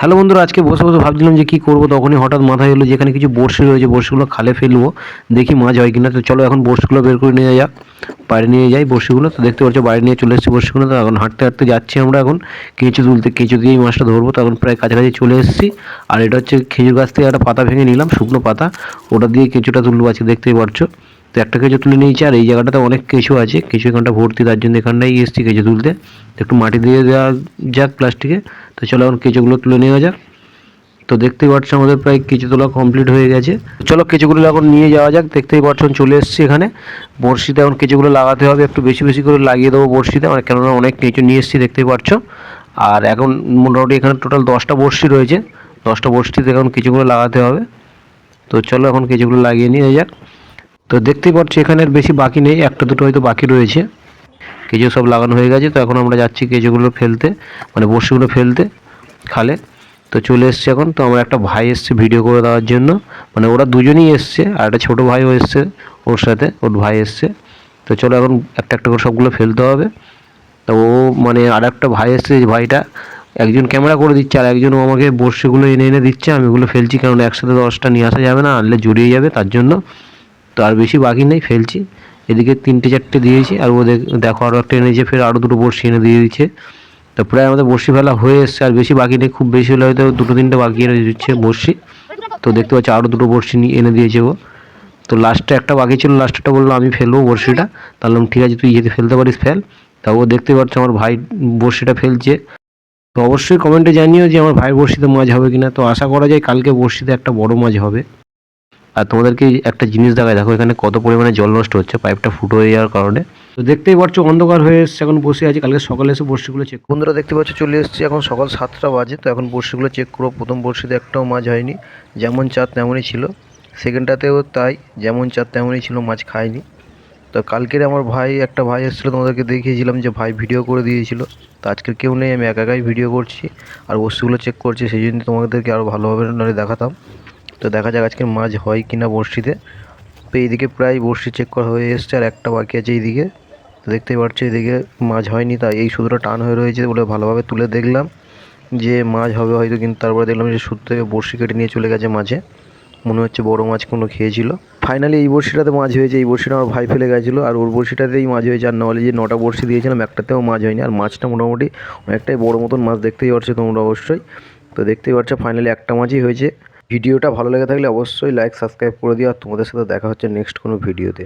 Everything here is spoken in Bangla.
হ্যালো বন্ধুরা, আজকে বসে বসে ভাবছিলাম যে কী করব, তখনই হঠাৎ মাথায় এলো যেখানে কিছু বড়শি রয়েছে, বড়শিগুলো খালে ফেলব, দেখি মাছ হয় কিনা। তো চলো এখন বড়শিগুলো বের করে নিয়ে যাক বাইরে নিয়ে যাই বড়শিগুলো। তো দেখতে পাচ্ছ, বাইরে নিয়ে চলে এসেছি বড়শিগুলো। তো এখন হাঁটতে হাঁটতে যাচ্ছি আমরা এখন, কেঁচো তুলতে, কেঁচো দিয়েই মাছটা ধরবো। তখন প্রায় কাছাকাছি চলে এসেছি। আর এটা হচ্ছে খেজুর গাছ থেকে একটা পাতা ভেঙে নিলাম, শুকনো পাতা। ওটা দিয়ে কেঁচোটা তুলবো আজকে, দেখতেই পারছ একটা কেঁচো তুলে নিয়েছি, আর এই জায়গাটাতে অনেক কেঁচো আছে। কেঁচো এখানটা ভর্তি, তার জন্য এখানটাই এসেছি কেঁচো তুলতে। একটু মাটি দিয়ে দেওয়া যাক প্লাস্টিকে। তো চলো এখন কেঁচোগুলো তুলে নেওয়া যাক। তো দেখতেই পাচ্ছ আমাদের প্রায় কিছু তোলা কমপ্লিট হয়ে গেছে। চলো কেঁচোগুলো এখন নিয়ে যাওয়া যাক। দেখতেই পাচ্ছ চলে এসেছি এখানে। বড়শিতে এখন কেঁচোগুলো লাগাতে হবে। একটু বেশি বেশি করে লাগিয়ে দেবো বড়শিতে। মানে কেননা অনেক কেঁচো নিয়ে এসেছি, দেখতেই পাচ্ছ। আর এখন মোটামুটি এখানে টোটাল দশটা বড়শি রয়েছে। দশটা বড়শিতে এখন কেঁচোগুলো লাগাতে হবে। তো চলো এখন কেঁচোগুলো লাগিয়ে নিয়ে যাক। তো দেখতেই পাচ্ছ এখানে বেশি বাকি নেই, একটা দুটো হয়তো বাকি রয়েছে। কেঁচো সব লাগানো হয়ে গেছে, তো এখন আমরা যাচ্ছি কেঁচোগুলো ফেলতে মানে বড়শিগুলো ফেলতে, খালে। তো চলে এসছে এখন, তো আমার একটা ভাই এসছে ভিডিও করে দেওয়ার জন্য। মানে ওরা দুজনেই এসছে, আর একটা ছোটো ভাইও এসছে ওর সাথে, ওর ভাই এসছে। তো চলো এখন একটা একটা করে সবগুলো ফেলতে হবে। তো ও মানে আর একটা ভাই এসছে ভাইটা একজন ক্যামেরা করে দিচ্ছে, আর একজন ও আমাকে বড়শিগুলো এনে এনে দিচ্ছে, আমি ওগুলো ফেলছি, কারণ একসাথে দশটা নিয়ে আসা যাবে না, আনলে জড়িয়ে যাবে তার জন্য। তো আর বেশি বাকি নেই, ফেলছি। এদিকে তিনটে চারটে দিয়েছি, আর ও দেখো আরও একটা এনেছে, ফের আরও দুটো বড়শি এনে দিয়ে দিচ্ছে। তো প্রায় আমাদের বড়শি ফেলা হয়ে এসছে, আর বেশি বাকি নেই, খুব বেশি হলে হয়তো দুটো তিনটে বাকি এনে দিচ্ছে বড়শি। তো দেখতে পাচ্ছি আরও দুটো বড়শি নিয়ে এনে দিয়েছে ও। তো লাস্টে একটা বাকি ছিল লাস্টটা বলল, আমি ফেলব বড়শিটা। তাহলে ঠিক আছে, তুই যদি ফেলতে পারিস, ফেল। তা ও দেখতে পাচ্ছ আমার ভাই বড়শিটা ফেলছে। তো অবশ্যই কমেন্টে জানিও যে আমার ভাই বড়শিতে মাছ হবে কিনা। তো আশা করা যায় কালকে বড়শিতে একটা বড় মাছ হবে। আর তোমাদেরকে একটা জিনিস দেখায় দেখো এখানে কত পরিমাণে জল নষ্ট হচ্ছে, পাইপটা ফুটো হয়ে যাওয়ার কারণে। তো দেখতেই পাচ্ছ, অন্ধকার হয়ে এসছে, এখন বসে আছি, কালকে সকালে এসে বড়শিগুলো চেক বন্ধুরা দেখতে পাচ্ছ, চলে এসেছি, এখন সকাল সাতটা বাজে, তো এখন বড়শিগুলো চেক করব, প্রথম বড়শিতে একটাও মাছ হয়নি, যেমন চাঁদ তেমনই ছিল, সেকেন্ডটাতেও তাই, যেমন চাঁদ তেমনই ছিল, মাছ খায়নি। তো কালকের আমার ভাই, একটা ভাই এসেছিল, তোমাদেরকে দেখিয়েছিলাম যে ভাই ভিডিও করে দিয়েছিল, তো আজকের কেউ নেই, আমি একা একাই ভিডিও করছি, আর বস্তুগুলো চেক করছি, সেই জন্য তোমাদেরকে আরও ভালোভাবে নাহলে দেখাতাম। তো দেখা যাক আজকে মাছ হয় কি না বড়শিতে। তো এইদিকে প্রায় বড়শি চেক করা হয়ে এসছে আর একটা বাকি আছে এইদিকে। তো দেখতেই পাচ্ছ এইদিকে মাছ হয়নি, তাই এই সুতোটা টান হয়ে রয়েছে বলে ভালোভাবে তুলে দেখলাম। যে মাছ হবে হয়তো কিন্তু তারপরে দেখলাম যে সুতো থেকে বড়শি কেটে নিয়ে চলে গেছে মাঝে। মনে হচ্ছে বড় মাছ কোনো খেয়েছিল। ফাইনালি এই বড়শিটাতে মাছ হয়েছে, এই বড়শিটা আমার ভাই ফেলে গেছিল আর ওর বড়শিটাতেই মাছ হয়েছে। আর নাহলে যে নটা বড়শি দিয়েছিলাম একটাতেও মাছ হয়নি। আর মাছটা মোটামুটি অনেকটাই বড় মতন মাছ দেখতেই পাচ্ছ তোমরা অবশ্যই। তো দেখতেই পাচ্ছ ফাইনালি একটা মাছই হয়েছে। ভিডিওটা ভালো লেগে থাকলে অবশ্যই লাইক সাবস্ক্রাইব করে দিও। আর তোমাদের সাথে দেখা হচ্ছে নেক্সট কোনো ভিডিওতে